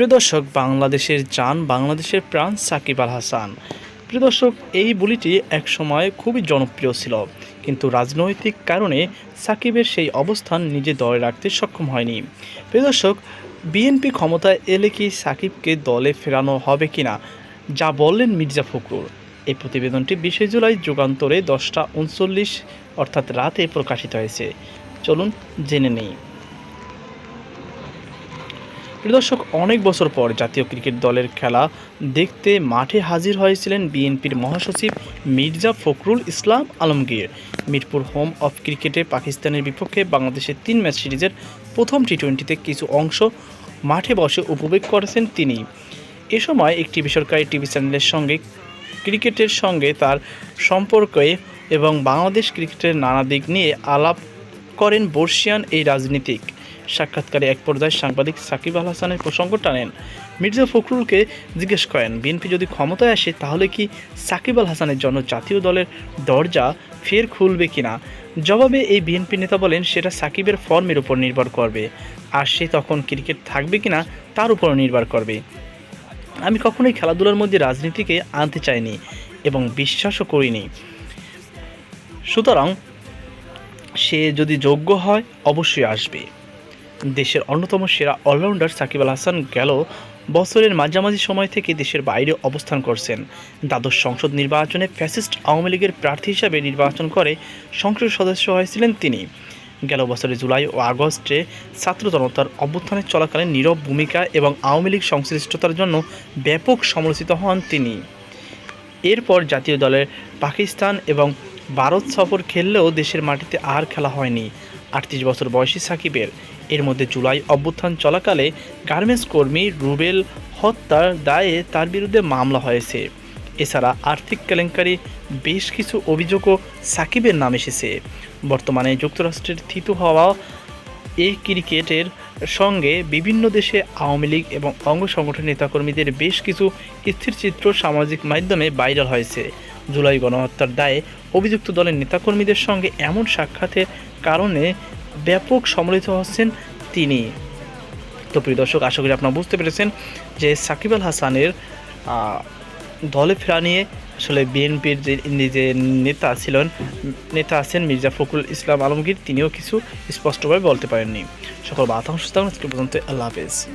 প্রিয় দর্শক, বাংলাদেশের জান, বাংলাদেশের প্রাণ সাকিব আল হাসান। প্রিয় দর্শক, এই বুলিটি একসময় খুবই জনপ্রিয় ছিল। কিন্তু রাজনৈতিক কারণে সাকিবের সেই অবস্থান নিজে দলে রাখতে সক্ষম হয়নি। প্রিয় দর্শক, বিএনপি ক্ষমতায় এলে কি সাকিবকে দলে ফেরানো হবে কিনা, যা বললেন মির্জা ফখরুল। এই প্রতিবেদনটি বিশে জুলাই যুগান্তরে দশটা উনচল্লিশ অর্থাৎ রাতে প্রকাশিত হয়েছে। চলুন জেনে নেই। দর্শক, অনেক বছর পর জাতীয় ক্রিকেট দলের খেলা দেখতে মাঠে হাজির হয়েছিলেন বিএনপির মহাসচিব মির্জা ফখরুল ইসলাম আলমগীর। মিরপুর হোম অফ ক্রিকেটে পাকিস্তানের বিপক্ষে বাংলাদেশের তিন ম্যাচ সিরিজের প্রথম টি টোয়েন্টিতে কিছু অংশ মাঠে বসে উপভোগ করেছেন তিনি। এ সময় একটি বেসরকারি টিভি চ্যানেলের সঙ্গে ক্রিকেটের সঙ্গে তার সম্পর্কে এবং বাংলাদেশ ক্রিকেটের নানা দিক নিয়ে আলাপ করেন বর্ষিয়ান এই রাজনীতিক। সাক্ষাৎকারে এক পর্যায়ে সাংবাদিক সাকিব আল হাসানের প্রসঙ্গ টানেন। মির্জা ফখরুলকে জিজ্ঞেস করেন, বিএনপি যদি ক্ষমতায় আসে, তাহলে কি সাকিব আল হাসানের জন্য জাতীয় দলের দরজা ফের খুলবে কিনা জবাবে এই বিএনপি নেতা বলেন, সেটা সাকিবের ফর্মের উপর নির্ভর করবে। আর সে তখন ক্রিকেট থাকবে কিনা তার উপর নির্ভর করবে। আমি কখনোই খেলাধুলার মধ্যে রাজনীতিকে আনতে চাইনি এবং বিশ্বাসও করিনি। সুতরাং সে যদি যোগ্য হয়, অবশ্যই আসবে। দেশের অন্যতম সেরা অলরাউন্ডার সাকিব আল হাসান গেল বছরের মাঝামাঝি সময় থেকে দেশের বাইরে অবস্থান করছেন। দ্বাদশ সংসদ নির্বাচনে ফ্যাসিস্ট আওয়ামী লীগের প্রার্থী হিসাবে নির্বাচন করে সংসদ সদস্য হয়েছিলেন তিনি। গেল বছরের জুলাই ও আগস্টে ছাত্র জনতার অভ্যুত্থানের চলাকালীন নীরব ভূমিকা এবং আওয়ামী লীগ সংশ্লিষ্টতার জন্য ব্যাপক সমালোচিত হন তিনি। এরপর জাতীয় দলের পাকিস্তান এবং ভারত সফর খেললেও দেশের মাটিতে আর খেলা হয়নি। আটত্রিশ বছর বয়সী সাকিবের। এর মধ্যে জুলাই অভ্যুত্থান চলাকালে গার্মেন্টস কর্মী রুবেল হত্যার দায়ে তার বিরুদ্ধে মামলা হয়েছে। এছাড়া আর্থিক কেলেঙ্কারি, বেশ কিছু অভিযোগও সাকিবের নাম এসেছে। বর্তমানে যুক্তরাষ্ট্রের থিতু হওয়া এই ক্রিকেটের সঙ্গে বিভিন্ন দেশে আওয়ামী লীগ এবং অঙ্গ সংগঠন নেতাকর্মীদের বেশ কিছু স্থিরচিত্র সামাজিক মাধ্যমে ভাইরাল হয়েছে। জুলাই গণহত্যার দায়ে অভিযুক্ত দলের নেতাকর্মীদের সঙ্গে এমন সাক্ষাতের কারণে ব্যাপক সমালোচিত হচ্ছেন তিনি। তো প্রিয় দর্শক, আশা করি আপনারা বুঝতে পেরেছেন যে সাকিব আল হাসানের দলে ফেরা নিয়ে আসলে বিএনপির যে যে নেতা ছিলেন, নেতা আছেন মির্জা ফখরুল ইসলাম আলমগীর, তিনিও কিছু স্পষ্টভাবে বলতে পারেননি। সকল বাতাংশ পর্যন্ত। আল্লাহ হাফেজ।